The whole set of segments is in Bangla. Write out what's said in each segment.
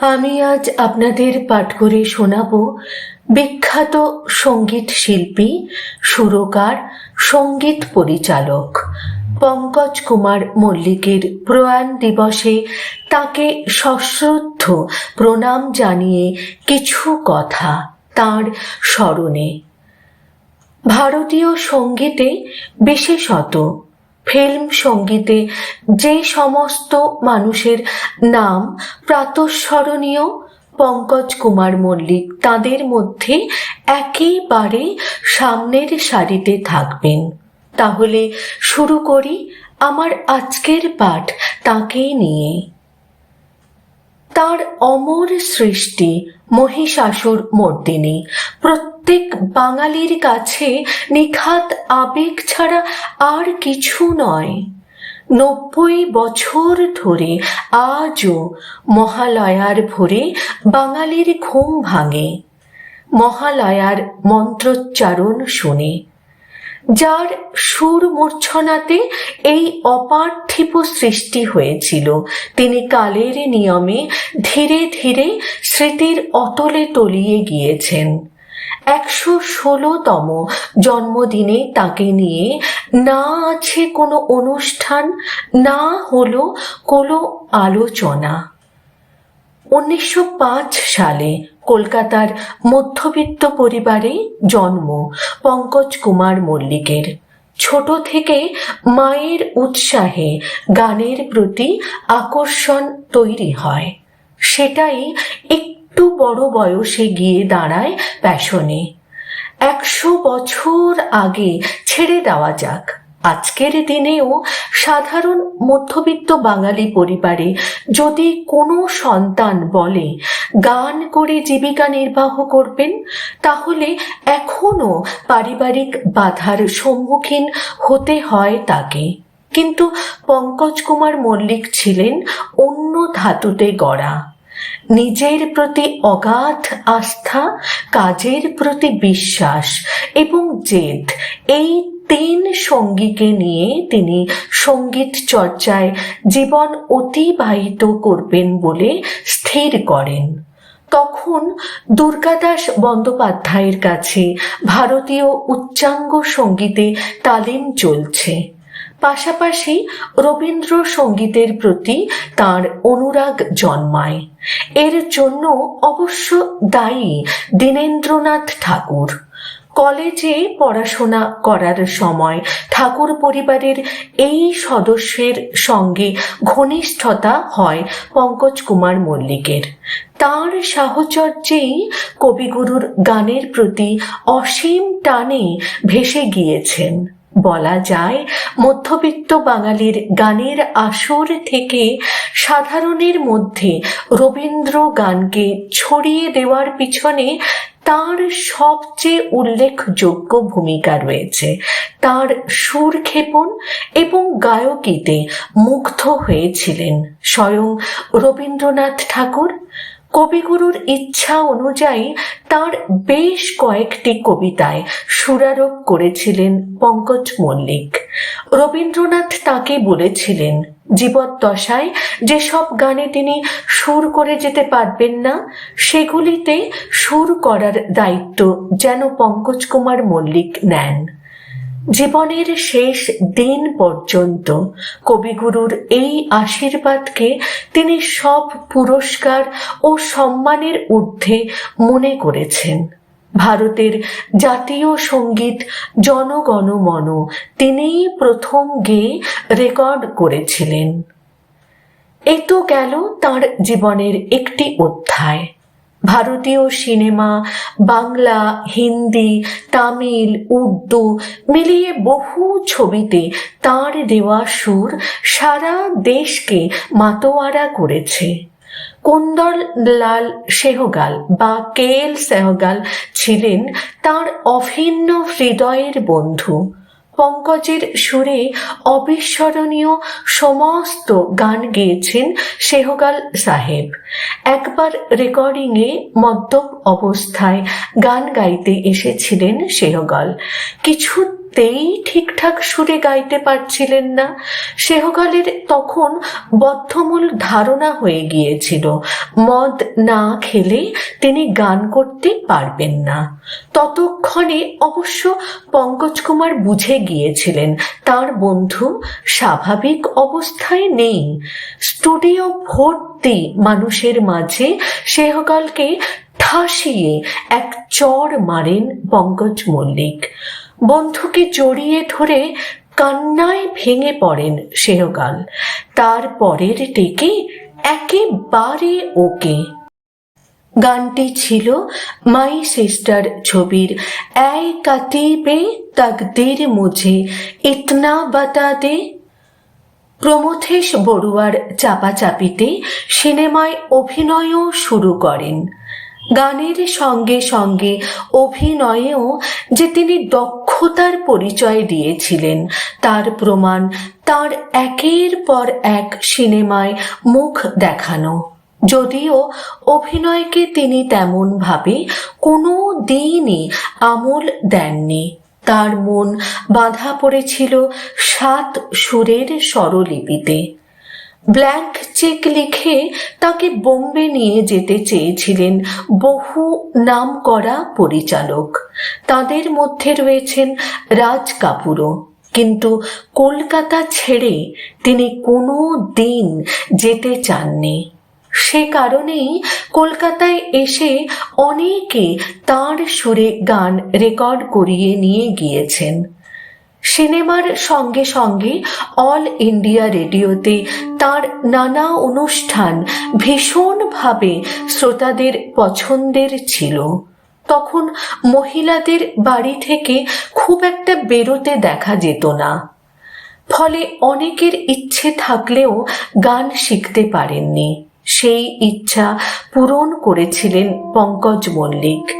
আমি আজ আপনাদের পাঠ করে শোনাব বিখ্যাত সংগীত শিল্পী, সুরকার, সংগীত পরিচালক পঙ্কজ কুমার মল্লিকের প্রয়াণ দিবসে তাকে সশ্রদ্ধ প্রণাম জানিয়ে কিছু কথা তার স্মরণে। ভারতীয় সঙ্গীতে বিশেষত ফিল্ম সঙ্গীতে যে সমস্ত মানুষের নাম প্রাতঃস্মরণীয়, পঙ্কজ কুমার মল্লিক, তাদের মধ্যে একেবারে সামনের সারিতে থাকবেন। তাহলে শুরু করি আমার আজকের পাঠ তাকেই নিয়ে। তার অমর সৃষ্টি মহিষাসুর মর্দিনী। প্রত্যেক বাঙালির কাছে নিখাত আবেগ ছাড়া আর কিছু নয়। নব্বই বছর ধরে আজও মহালয়ার ভোরে বাঙালির ঘুম ভাঙে। মহালয়ার মন্ত্রোচ্চারণ শুনে যার সুর মূর্ছনাতে এই অপার্থিব সৃষ্টি হয়েছিল। তিনি কালের নিয়মে ধীরে ধীরে স্মৃতির অতলে তলিয়ে গিয়েছেন। একশো ষোলোতম জন্মদিনে তাকে নিয়ে না আছে কোনো অনুষ্ঠান, না হলো কোনো আলোচনা। উনিশশো পাঁচ সালে কলকাতার মধ্যবিত্ত পরিবারে জন্ম, পঙ্কজ কুমার মল্লিকের। ছোট থেকে মায়ের উৎসাহে গানের প্রতি আকর্ষণ তৈরি হয়। সেটাই একটু বড় বয়সে গিয়ে দাঁড়ায় প্যাশনে। একশো বছর আগে ছেড়ে দেওয়া যাক। আজকের দিনেও সাধারণ মধ্যবিত্ত বাঙালি পরিবারে যদি কোনো সন্তান বলে, গান করে জীবিকা নির্বাহ করবেন, তাহলে এখনও পারিবারিক বাধার সম্মুখীন হতে হয় তাকে। কিন্তু পঙ্কজ কুমার মল্লিক ছিলেন অন্য ধাতুতে গড়া। নিজের প্রতি অগাধ আস্থা, কাজের প্রতি বিশ্বাস এবং জেদ, এই তিন সঙ্গীকে নিয়ে তিনি সংগীত চর্চায় জীবন অতিবাহিত করবেন বলে স্থির করেন। তখন দুর্গাদাস বন্দ্যোপাধ্যায়ের কাছে ভারতীয় উচ্চাঙ্গ সঙ্গীতে তালিম চলছে। পাশাপাশি রবীন্দ্র সঙ্গীতের প্রতি তার অনুরাগ জন্মায়। এর জন্য অবশ্য দায়ী দীনেন্দ্রনাথ ঠাকুর। কলেজে পড়াশোনা করার সময় ঠাকুর পরিবারের এই সদস্যের সঙ্গে ঘনিষ্ঠতা হয় পঙ্কজ কুমার মল্লিকের। তার সাহচর্যেই কবিগুরুর গানের প্রতি অসীম টানে ভেসে গিয়েছেন। বলা যায়, মধ্যবিত্ত বাঙালির গানের আসর থেকে সাধারণের মধ্যে রবীন্দ্র গানকে ছড়িয়ে দেওয়ার পিছনে তার সবচেয়ে উল্লেখযোগ্য ভূমিকা রয়েছে। তার সুরক্ষেপণ এবং গায়কিতে মুগ্ধ হয়েছিলেন স্বয়ং রবীন্দ্রনাথ ঠাকুর। কবিগুরুর ইচ্ছা অনুযায়ী তার বেশ কয়েকটি কবিতায় সুরারোপ করেছিলেন পঙ্কজ মল্লিক। রবীন্দ্রনাথ তাকে বলেছিলেন, জীবদ্দশায় যেসব গানে তিনি সুর করে যেতে পারবেন না, সেগুলিতে সুর করার দায়িত্ব যেন পঙ্কজ কুমার মল্লিক নেন। জীবনের শেষ দিন পর্যন্ত কবিগুরুর এই আশীর্বাদকে তিনি সব পুরস্কার ও সম্মানের ঊর্ধ্বে মনে করেছেন। ভারতের জাতীয় সংগীত জনগণ মন তিনিই প্রথম গেয়ে রেকর্ড করেছিলেন। এ তো গেল তার জীবনের একটি অধ্যায়। ভারতীয় সিনেমা, বাংলা, হিন্দি, তামিল, উর্দু মিলিয়ে বহু ছবিতে তার দেওয়া সুর সারা দেশকে মাতোয়ারা করেছে। কুন্দর লাল সেহগাল বা কে এল সেহগাল ছিলেন তার অভিন্ন হৃদয়ের বন্ধু। পঙ্কজের সুরে অবিস্মরণীয় সমস্ত গান গেয়েছেন সেহগাল সাহেব। একবার রেকর্ডিংয়ে মদ্যপ অবস্থায় গান গাইতে এসেছিলেন সেহগাল। কিছু কিছুতেই ঠিকঠাক সুরে গাইতে পারছিলেন না। সেহকালের তখন বদ্ধমূল ধারণা হয়ে গিয়েছিল। মদ না খেলে তিনি গান করতে পারবেন না। ততক্ষণে অবশ্য পঙ্কজ কুমার বুঝে গিয়েছিলেন, তার বন্ধু স্বাভাবিক অবস্থায় নেই। স্টুডিও ভর্তি মানুষের মাঝে সেহকালকে ঠাসিয়ে এক চর মারেন পঙ্কজ মল্লিক। বন্ধুকে জড়িয়ে ধরে কান্নায় ভেঙে পড়েন সেহকাল তার পরের টেকে একেবারে ওকে। গানটি ছিল মাই সিস্টার ছবির। এই তকদির মুঝে ইতনা বাতা দে। প্রমথেশ বড়ুয়ার চাপাচাপিতে সিনেমায় অভিনয়ও শুরু করেন। গানের সঙ্গে সঙ্গে অভিনয়েও যে তিনি দক্ষতার পরিচয় দিয়েছিলেন, তার প্রমাণ তার একের পর এক সিনেমায় মুখ দেখানো। যদিও অভিনয়কে তিনি তেমনভাবে কোনো দিনই আমল দেননি। তার মন বাঁধা পড়েছিল সাত সুরের স্বরলিপিতে। ব্ল্যাঙ্ক চেক লিখে তাকে বোম্বে নিয়ে যেতে চেয়েছিলেন বহু নাম করা পরিচালক। তাদের মধ্যে রয়েছেন রাজ কাপুরও। কিন্তু কলকাতা ছেড়ে তিনি কোনো দিন যেতে চাননি। সে কারণেই কলকাতায় এসে অনেকে তার সুরে গান রেকর্ড করিয়ে নিয়ে গিয়েছেন। সিনেমার সঙ্গে সঙ্গে অল ইন্ডিয়া রেডিওতে তার নানা অনুষ্ঠান ভীষণভাবে শ্রোতাদের পছন্দের ছিল। তখন মহিলাদের বাড়ি থেকে খুব একটা বেরোতে দেখা যেত না। ফলে অনেকের ইচ্ছে থাকলেও গান শিখতে পারেননি। সেই ইচ্ছা পূরণ করেছিলেন পঙ্কজ মল্লিক।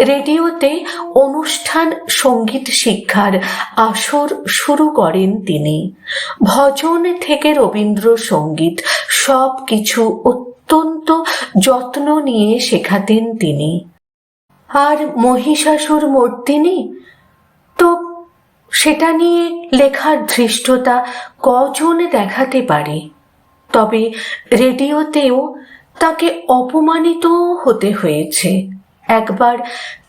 রেডিওতে অনুষ্ঠান সংগীত শিক্ষার আসর শুরু করেন তিনি। ভজন থেকে রবীন্দ্রসঙ্গীত সব কিছু অত্যন্ত যত্ন নিয়ে শেখাতেন তিনি। আর মহিষাসুর মূর্তিনি তো সেটা নিয়ে লেখার ধৃষ্টতা কজন দেখাতে পারে? তবে রেডিওতেও তাকে অপমানিত হতে হয়েছে। একবার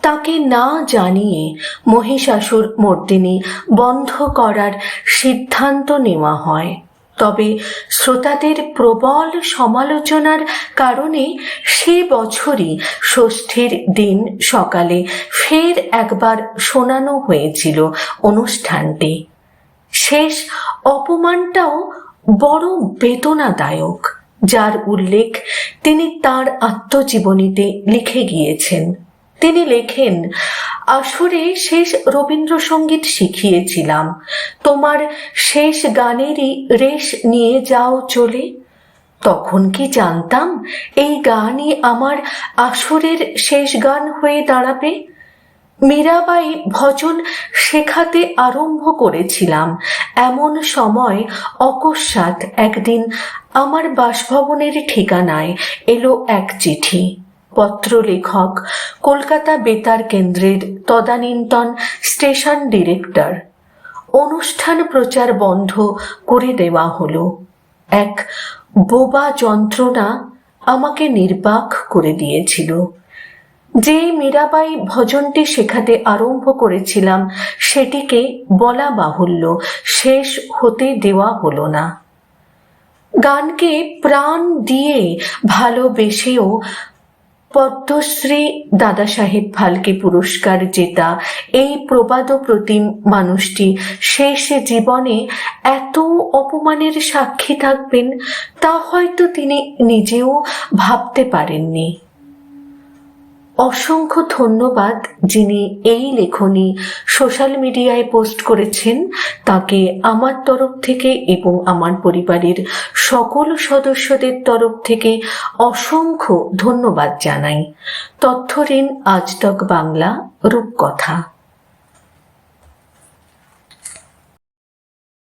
তাকে না জানিয়ে মহিষাসুর মর্দিনী বন্ধ করার সিদ্ধান্ত নেওয়া হয়। তবে শ্রোতাদের প্রবল সমালোচনার কারণে সে বছরই ষষ্ঠীর দিন সকালে ফের একবার শোনানো হয়েছিল অনুষ্ঠানটি। শেষ অপমানটাও বড় বেদনাদায়ক, যার উল্লেখ তিনি তার আত্মজীবনীতে লিখে গিয়েছেন। তিনি লেখেন, আসরে শেষ রবীন্দ্রসঙ্গীত শিখিয়েছিলাম। তোমার শেষ গানেরই রেশ নিয়ে যাও চলে। তখন কি জানতাম এই গানই আমার আসরের শেষ গান হয়ে দাঁড়াবে? মীরাবাই ভজন শেখাতে আরম্ভ করেছিলাম। এমন সময় অকস্মাৎ একদিন আমার বাসভবনের ঠিকানায় এলো এক চিঠি। পত্রলেখক, কলকাতা বেতার কেন্দ্রের তদানীন্তন স্টেশন ডিরেক্টর। অনুষ্ঠান প্রচার বন্ধ করে দেওয়া হলো। এক বোবা যন্ত্রণা আমাকে নির্বাক করে দিয়েছিল। যে মীরাবাই ভজনটি শেখাতে আরম্ভ করেছিলাম, সেটিকে বলা বাহুল্য, শেষ হতে দেওয়া হলো না। গানকে প্রাণ দিয়ে ভালোবেসেও পদ্মশ্রী দাদা সাহেব ফালকে পুরস্কার জেতা এই প্রবাদ প্রতিম মানুষটি শেষ জীবনে এত অপমানের সাক্ষী থাকবেন, তা হয়তো তিনি নিজেও ভাবতে পারেননি। অসংখ্য ধন্যবাদ যিনি এই লেখনী সোশ্যাল মিডিয়ায় পোস্ট করেছেন। তাকে আমার তরফ থেকে এবং আমার পরিবারের সকল সদস্যদের তরফ থেকে অসংখ্য ধন্যবাদ জানাই। তথ্য ঋণ আজ তক বাংলা রূপকথা।